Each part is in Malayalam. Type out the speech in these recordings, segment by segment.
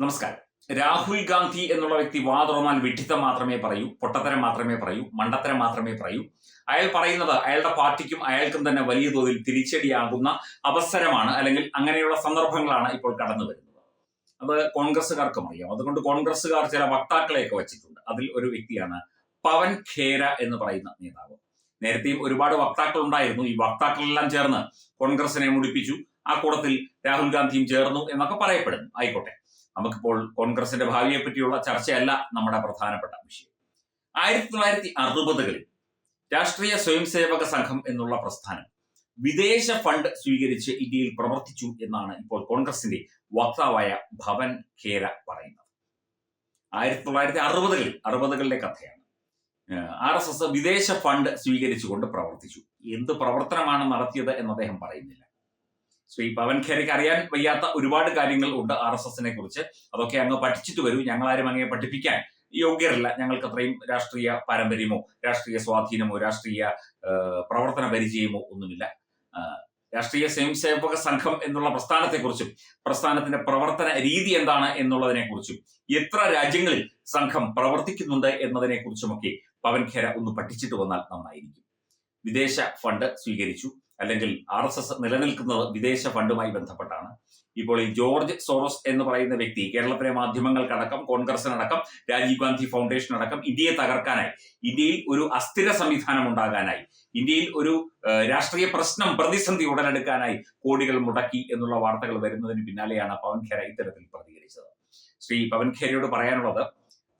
നമസ്കാരം. രാഹുൽ ഗാന്ധി എന്നുള്ള വ്യക്തി വാതുറന്നാൽ വിഡ്ഢിത്തം മാത്രമേ പറയൂ പൊട്ടത്തരം മാത്രമേ പറയൂ മണ്ടത്തരം മാത്രമേ പറയൂ. അയാൾ പറയുന്നത് അയാളുടെ പാർട്ടിക്കും അയാൾക്കും തന്നെ വലിയ തോതിൽ തിരിച്ചടിയാകുന്ന അവസരമാണ് അല്ലെങ്കിൽ അങ്ങനെയുള്ള സന്ദർഭങ്ങളാണ് ഇപ്പോൾ കടന്നു വരുന്നത്. അത് കോൺഗ്രസ്സുകാർക്കും അറിയാം. അതുകൊണ്ട് കോൺഗ്രസ്സുകാർ ചില വക്താക്കളെയൊക്കെ വെച്ചിട്ടുണ്ട്. അതിൽ ഒരു വ്യക്തിയാണ് പവൻ ഖേര എന്ന് പറയുന്ന നേതാവ്. നേരത്തെയും ഒരുപാട് വക്താക്കൾ ഉണ്ടായിരുന്നു. ഈ വക്താക്കളെല്ലാം ചേർന്ന് കോൺഗ്രസിനെ മുടിപ്പിച്ചു. ആ കൂടത്തിൽ രാഹുൽ ഗാന്ധിയും ചേർന്നു എന്നൊക്കെ പറയപ്പെടുന്നു. ആയിക്കോട്ടെ. നമുക്കിപ്പോൾ കോൺഗ്രസിന്റെ ഭാവിയെ പറ്റിയുള്ള ചർച്ചയല്ല നമ്മുടെ പ്രധാനപ്പെട്ട വിഷയം. ആയിരത്തി തൊള്ളായിരത്തി അറുപതുകളിൽ രാഷ്ട്രീയ സ്വയംസേവക സംഘം എന്നുള്ള പ്രസ്ഥാനം വിദേശ ഫണ്ട് സ്വീകരിച്ച് ഇന്ത്യയിൽ പ്രവർത്തിച്ചു എന്നാണ് ഇപ്പോൾ കോൺഗ്രസിന്റെ വക്താവായ ഭവൻ ഖേര പറയുന്നത്. ആയിരത്തി തൊള്ളായിരത്തി അറുപതുകളിൽ അറുപതുകളിലെ കഥയാണ് ആർ എസ് എസ് വിദേശ ഫണ്ട് സ്വീകരിച്ചുകൊണ്ട് പ്രവർത്തിച്ചു. എന്ത് പ്രവർത്തനമാണ് നടത്തിയത് എന്ന് അദ്ദേഹം പറയുന്നില്ല. ശ്രീ പവൻ ഖേരയ്ക്ക് അറിയാൻ വയ്യാത്ത ഒരുപാട് കാര്യങ്ങൾ ഉണ്ട് ആർ എസ് എസിനെ കുറിച്ച്. അതൊക്കെ അങ്ങ് പഠിച്ചിട്ട് വരൂ. ഞങ്ങളാരും അങ്ങനെ പഠിപ്പിക്കാൻ യോഗ്യരല്ല. ഞങ്ങൾക്ക് അത്രയും രാഷ്ട്രീയ പാരമ്പര്യമോ രാഷ്ട്രീയ സ്വാധീനമോ രാഷ്ട്രീയ പ്രവർത്തന പരിചയമോ ഒന്നുമില്ല. രാഷ്ട്രീയ രാഷ്ട്രീയ സ്വയംസേവക സംഘം എന്നുള്ള പ്രസ്ഥാനത്തെക്കുറിച്ചും പ്രസ്ഥാനത്തിന്റെ പ്രവർത്തന രീതി എന്താണ് എന്നുള്ളതിനെ കുറിച്ചും എത്ര രാജ്യങ്ങളിൽ സംഘം പ്രവർത്തിക്കുന്നുണ്ട് എന്നതിനെ കുറിച്ചുമൊക്കെ പവൻ ഖേര ഒന്ന് പഠിച്ചിട്ട് വന്നാൽ നന്നായിരിക്കും. വിദേശ ഫണ്ട് സ്വീകരിച്ചു. അല്ലെങ്കിൽ ആർ എസ് എസ് നിലനിൽക്കുന്നത് വിദേശ ഫണ്ടുമായി ബന്ധപ്പെട്ടാണ്. ഇപ്പോൾ ഈ ജോർജ് സോറോസ് എന്ന് പറയുന്ന വ്യക്തി കേരളത്തിലെ മാധ്യമങ്ങൾക്കടക്കം കോൺഗ്രസിനടക്കം രാജീവ് ഗാന്ധി ഫൗണ്ടേഷൻ അടക്കം ഇന്ത്യയെ തകർക്കാനായി ഇന്ത്യയിൽ ഒരു അസ്ഥിര സംവിധാനം ഉണ്ടാകാനായി ഇന്ത്യയിൽ ഒരു രാഷ്ട്രീയ പ്രശ്നം പ്രതിസന്ധി ഉടലെടുക്കാനായി കോടികൾ മുടക്കി എന്നുള്ള വാർത്തകൾ വരുന്നതിന് പിന്നാലെയാണ് പവൻ ഖേര ഇത്തരത്തിൽ പ്രതികരിച്ചത്. ശ്രീ പവൻ ഖേരയോട് പറയാനുള്ളത്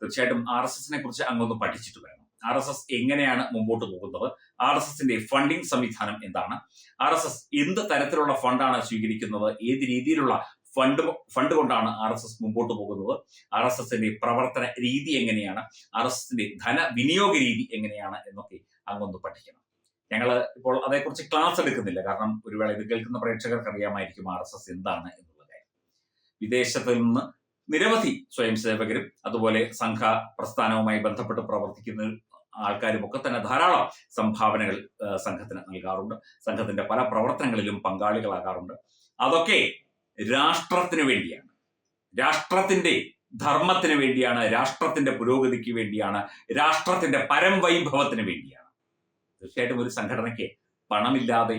തീർച്ചയായിട്ടും ആർ എസ് എസിനെ കുറിച്ച് അങ്ങൊന്ന് പഠിച്ചിട്ട് ആർ എസ് എസ് എങ്ങനെയാണ് മുമ്പോട്ട് പോകുന്നത്? ആർ എസ് എസിന്റെ ഫണ്ടിംഗ് സംവിധാനം എന്താണ്? ആർ എസ് എസ് എന്ത് തരത്തിലുള്ള ഫണ്ടാണ് സ്വീകരിക്കുന്നത്? ഏത് രീതിയിലുള്ള ഫണ്ട് ഫണ്ട് കൊണ്ടാണ് ആർ എസ് എസ് മുമ്പോട്ട് പോകുന്നത്? ആർ എസ് എസിന്റെ പ്രവർത്തന രീതി എങ്ങനെയാണ്? ആർ എസ് എസിന്റെ ധന വിനിയോഗ രീതി എങ്ങനെയാണ് എന്നൊക്കെ അങ്ങൊന്ന് പഠിക്കണം. ഞങ്ങൾ ഇപ്പോൾ അതേക്കുറിച്ച് ക്ലാസ് എടുക്കുന്നില്ല. കാരണം ഒരു വേള ഇത് കേൾക്കുന്ന പ്രേക്ഷകർക്ക് അറിയാമായിരിക്കും ആർ എസ് എസ് എന്താണ് എന്നുള്ള കാര്യം. വിദേശത്ത് നിന്ന് നിരവധി സ്വയംസേവകരും അതുപോലെ സംഘ പ്രസ്ഥാനവുമായി ബന്ധപ്പെട്ട് പ്രവർത്തിക്കുന്ന ആൾക്കാരും ഒക്കെ തന്നെ ധാരാളം സംഭാവനകൾ സംഘത്തിന് നൽകാറുണ്ട്. സംഘത്തിന്റെ പല പ്രവർത്തനങ്ങളിലും പങ്കാളികളാകാറുണ്ട്. അതൊക്കെ രാഷ്ട്രത്തിന് വേണ്ടിയാണ്. രാഷ്ട്രത്തിന്റെ ധർമ്മത്തിന് വേണ്ടിയാണ് രാഷ്ട്രത്തിന്റെ പുരോഗതിക്ക് വേണ്ടിയാണ് രാഷ്ട്രത്തിന്റെ പരംവൈഭവത്തിന് വേണ്ടിയാണ്. തീർച്ചയായിട്ടും ഒരു സംഘടനയ്ക്ക് പണമില്ലാതെ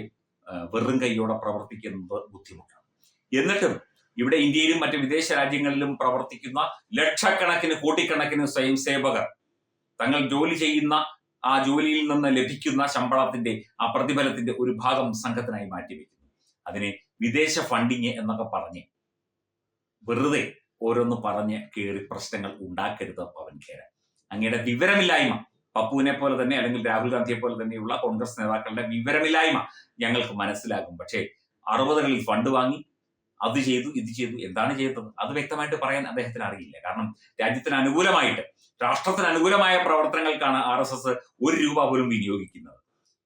വെറും കൈയോടെ പ്രവർത്തിക്കുന്നത് ബുദ്ധിമുട്ടാണ്. എന്നിട്ടും ഇവിടെ ഇന്ത്യയിലും മറ്റ് വിദേശ രാജ്യങ്ങളിലും പ്രവർത്തിക്കുന്ന ലക്ഷക്കണക്കിന് കോടിക്കണക്കിന് സ്വയംസേവകർ തങ്ങൾ ജോലി ചെയ്യുന്ന ആ ജോലിയിൽ നിന്ന് ലഭിക്കുന്ന ശമ്പളത്തിന്റെ ആ പ്രതിഫലത്തിന്റെ ഒരു ഭാഗം സംഘത്തിനായി മാറ്റിവെക്കുന്നു. അതിനെ വിദേശ ഫണ്ടിങ് എന്നൊക്കെ പറഞ്ഞ് വെറുതെ ഓരോന്ന് പറഞ്ഞ് കയറി പ്രശ്നങ്ങൾ ഉണ്ടാക്കരുത് പവൻ ഖേര. അങ്ങയുടെ വിവരമില്ലായ്മ പപ്പുവിനെ പോലെ തന്നെ അല്ലെങ്കിൽ രാഹുൽ ഗാന്ധിയെ പോലെ തന്നെയുള്ള കോൺഗ്രസ് നേതാക്കളുടെ വിവരമില്ലായ്മ ഞങ്ങൾക്ക് മനസ്സിലാകും. പക്ഷേ അറുപതുകളിൽ ഫണ്ട് വാങ്ങി അത് ചെയ്തു ഇത് ചെയ്തു എന്താണ് ചെയ്തത് അത് വ്യക്തമായിട്ട് പറയാൻ അദ്ദേഹത്തിന് അറിയില്ല. കാരണം രാജ്യത്തിന് അനുകൂലമായിട്ട് രാഷ്ട്രത്തിന് അനുകൂലമായ പ്രവർത്തനങ്ങൾക്കാണ് ആർ എസ് എസ് ഒരു രൂപ പോലും വിനിയോഗിക്കുന്നത്.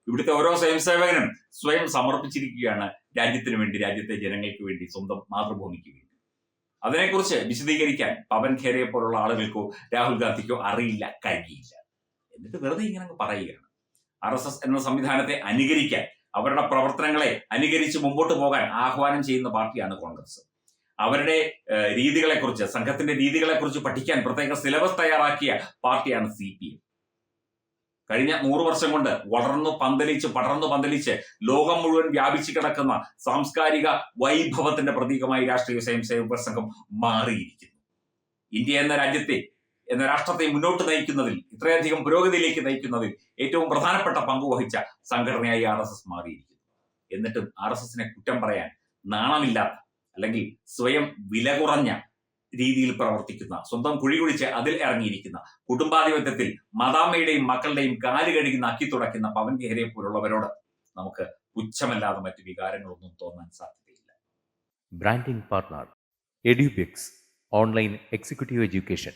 ഇവിടുത്തെ ഓരോ സ്വയംസേവകനും സ്വയം സമർപ്പിച്ചിരിക്കുകയാണ് രാജ്യത്തിന് വേണ്ടി രാജ്യത്തെ ജനങ്ങൾക്ക് വേണ്ടി സ്വന്തം മാതൃഭൂമിക്ക് വേണ്ടി. അതിനെക്കുറിച്ച് വിശദീകരിക്കാൻ പവൻ ഖേരയെ പോലുള്ള ആളുകൾക്കോ രാഹുൽ ഗാന്ധിക്കോ അറിയില്ല കഴിയില്ല. എന്നിട്ട് വെറുതെ ഇങ്ങനെ പറയുകയാണ്. ആർ എസ് എസ് എന്ന സംവിധാനത്തെ അനുകരിക്കാൻ അവരുടെ പ്രവർത്തനങ്ങളെ അനുകരിച്ച് മുമ്പോട്ട് പോകാൻ ആഹ്വാനം ചെയ്യുന്ന പാർട്ടിയാണ് കോൺഗ്രസ്. അവരുടെ രീതികളെക്കുറിച്ച് സംഘത്തിന്റെ രീതികളെക്കുറിച്ച് പഠിക്കാൻ പ്രത്യേക സിലബസ് തയ്യാറാക്കിയ പാർട്ടിയാണ് സി പി എം. കഴിഞ്ഞ നൂറ് വർഷം കൊണ്ട് വളർന്നു പന്തലിച്ച് പടർന്നു പന്തലിച്ച് ലോകം മുഴുവൻ വ്യാപിച്ചു കിടക്കുന്ന സാംസ്കാരിക വൈഭവത്തിന്റെ പ്രതീകമായി രാഷ്ട്രീയ സ്വയംസേവക സംഘം മാറിയിരിക്കുന്നു. ഇന്ത്യ എന്ന രാജ്യത്തെ എന്ന രാഷ്ട്രത്തെ മുന്നോട്ട് നയിക്കുന്നതിൽ ഇത്രയധികം പുരോഗതിയിലേക്ക് നയിക്കുന്നതിൽ ഏറ്റവും പ്രധാനപ്പെട്ട പങ്ക് വഹിച്ച സംഘടനയായി ആർ എസ് എസ് മാറിയിരിക്കുന്നു. എന്നിട്ടും ആർ എസ് എസിനെ കുറ്റം പറയാൻ നാണമില്ലാത്ത അല്ലെങ്കിൽ സ്വയം വില കുറഞ്ഞ രീതിയിൽ പ്രവർത്തിക്കുന്ന സ്വന്തം കുഴി കുഴിച്ച് അതിൽ ഇറങ്ങിയിരിക്കുന്ന കുടുംബാധിപത്യത്തിൽ മദാമ്മയുടെയും മക്കളുടെയും കാൽ കഴുകി നക്കി തുടയ്ക്കുന്ന പവൻ ഗെഹ്രയെ പോലുള്ളവരോട് നമുക്ക് പുച്ഛമല്ലാതെ മറ്റു വികാരങ്ങളൊന്നും തോന്നാൻ സാധ്യതയില്ല. Branding partner Edubix online executive education